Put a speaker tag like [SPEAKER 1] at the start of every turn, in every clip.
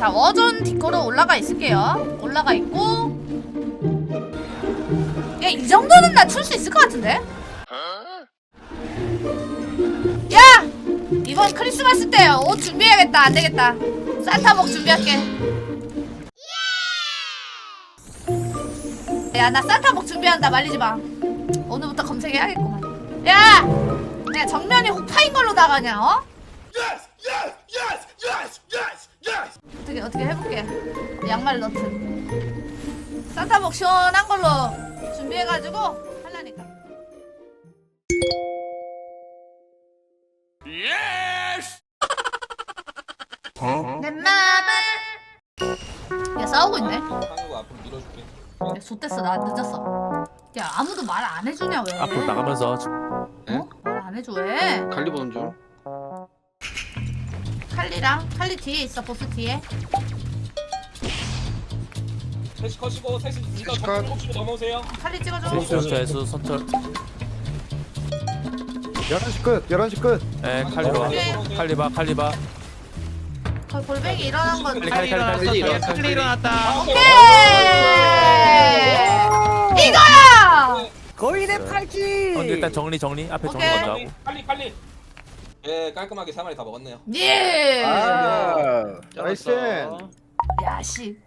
[SPEAKER 1] 자 워존 디코로 올라가 있을게요. 올라가 있고. 야이 정도는 나 출 수 있을 것 같은데? 야! 이번 크리스마스 때 옷 준비해야겠다. 안 되겠다. 산타복 준비할게. 야 나 산타복 준비한다. 말리지 마. 오늘부터 검색해야겠구만. 야! 그냥 정면이 호파인 걸로 나가냐? 어?
[SPEAKER 2] Yes! Yes! Yes! Yes! Yes! Yes!
[SPEAKER 1] 어떻게 어떻게 해볼게. 양말 너트. 산타복 시원한 걸로 준비해가지고 할라니까.
[SPEAKER 2] Yes!
[SPEAKER 1] 내 맘을. 야 싸우고 있네.
[SPEAKER 3] 한국 앞으로 밀어줄게.
[SPEAKER 1] 야 좋댔어 나 늦었어. 야 아무도 말 안 해주냐 왜?
[SPEAKER 4] 앞으로 나가면서
[SPEAKER 1] 어? 말안 해줘 왜?
[SPEAKER 5] 갈리 보는 중.
[SPEAKER 1] 칼리랑 칼리 뒤에 있어 보스 뒤에.
[SPEAKER 3] 셋이 컷이고 셋이 이거
[SPEAKER 5] 셋이 컷.
[SPEAKER 3] 치고 넘어오세요.
[SPEAKER 1] 칼리 찍어줘.
[SPEAKER 4] 선처에서 선처
[SPEAKER 6] 11시 끝 11시 끝
[SPEAKER 4] 에 칼리바. 칼리바 칼리바
[SPEAKER 1] 거의 골뱅이 일어난 건.
[SPEAKER 4] 칼리 칼리 칼리 칼리
[SPEAKER 5] 칼리
[SPEAKER 4] 칼리
[SPEAKER 5] 일어났다.
[SPEAKER 4] 칼리 일어났다
[SPEAKER 1] 오케이. 이거야.
[SPEAKER 7] 거의 내 팔찌.
[SPEAKER 4] 어, 일단 정리 정리 앞에 정리. 먼저 하고
[SPEAKER 3] 빨리 빨리. 예 깔끔하게 3마리 다 먹었네요.
[SPEAKER 1] 예.
[SPEAKER 5] 아,
[SPEAKER 6] 나이스
[SPEAKER 1] 야, 씨.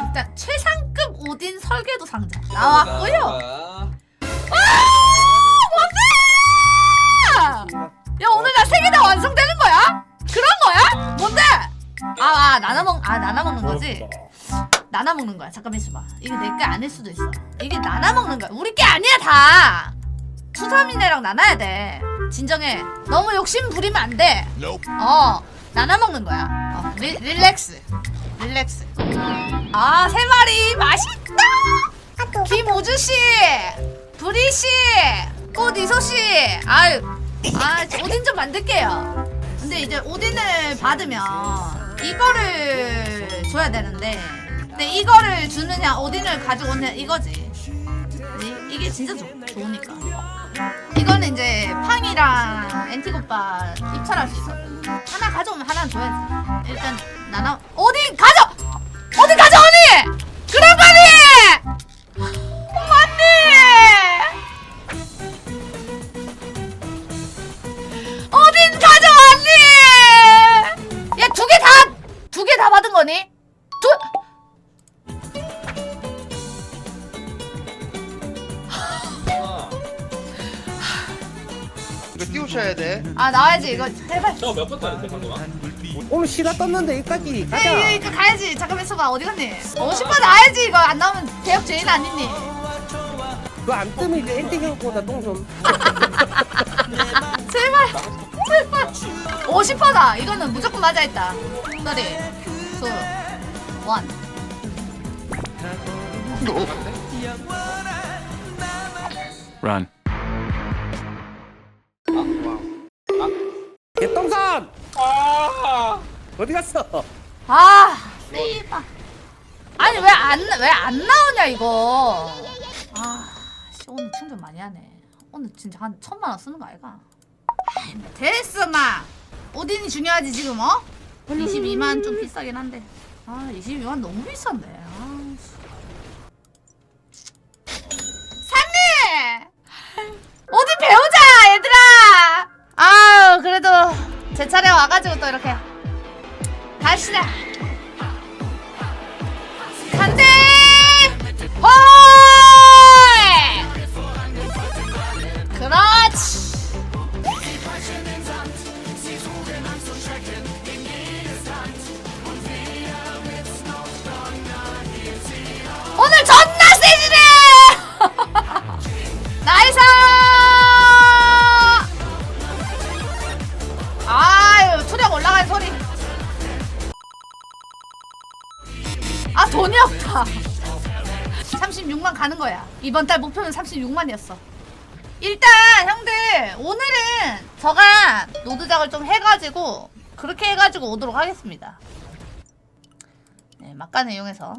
[SPEAKER 1] 일단 최상급 오딘 설계도 상자 나왔고요.
[SPEAKER 3] 자,
[SPEAKER 1] 와! 야, 오늘 나 세 개 다 완성되는 거야? 그런 거야? 뭔데? 아, 아, 나눠 먹, 아, 나눠 먹는 거지? 나눠 먹는 거야. 잠깐만 있어봐. 이게 내 게 아닐 수도 있어. 이게 나눠 먹는 거야. 우리 게 아니야, 다! 투삼이네랑 나눠야 돼. 진정해. 너무 욕심 부리면 안 돼. 어, 나눠 먹는 거야. 어, 리, 릴렉스. 릴렉스. 아, 세 마리 맛있다. 김우주 씨, 브리 씨, 꽃 이소 씨. 아유, 아, 오딘 좀 만들게요. 근데 이제 오딘을 받으면 이거를 줘야 되는데, 근데 이거를 주느냐, 오딘을 가지고 오느냐 이거지. 이, 이게 진짜 좋, 좋으니까. 이거는 이제 팡이랑 엔틱 오빠 입찰할 수 있어. 하나 가져오면 하나 줘야지. 일단 나눠. 오딘 가져. 오딘 가져 언니. 그런 거니. 언니. 오딘 가져 언니. 야두개 다 두 개 다 받은 거니?
[SPEAKER 5] 이거 띄우셔야 돼.
[SPEAKER 1] 아 나와야지 이거 제발.
[SPEAKER 3] 저몇 번째 했는데 방금?
[SPEAKER 7] 오늘 시가 떴는데 여기까지
[SPEAKER 1] 야,
[SPEAKER 7] 가자.
[SPEAKER 1] 이거, 이거 가야지. 잠깐만 있어봐. 어디 갔니? 50번 나야지. 이거 안 나오면 대역 죄인 아니니?
[SPEAKER 7] 그거 안 뜨면 이제 엔딩형보다 똥좀.
[SPEAKER 1] 제발. 제발. 50%다. 이거는 무조건 맞아 있다. sorry. two, one.
[SPEAKER 7] 런개 어디 갔어?
[SPEAKER 1] 아, 씨발. 아니 왜 안 왜 안 나오냐 이거. 아, 씨 오늘 충전 많이 하네. 오늘 진짜 한 천만 원 쓰는 거 아이가? 아이, 뭐 됐어 마. 오딘이 중요하지 지금 어? 22만 좀 비싸긴 한데. 아, 22만 너무 비싼데. 아, 씨. 상미! 어디 배우자 얘들아. 아유 그래도 제 차례 와가지고 또 이렇게 갑시 36만 가는 거야. 이번 달 목표는 36만이었어. 일단 형들 오늘은 저가 노드작을 좀 해가지고 그렇게 해가지고 오도록 하겠습니다. 네 막간을 이용해서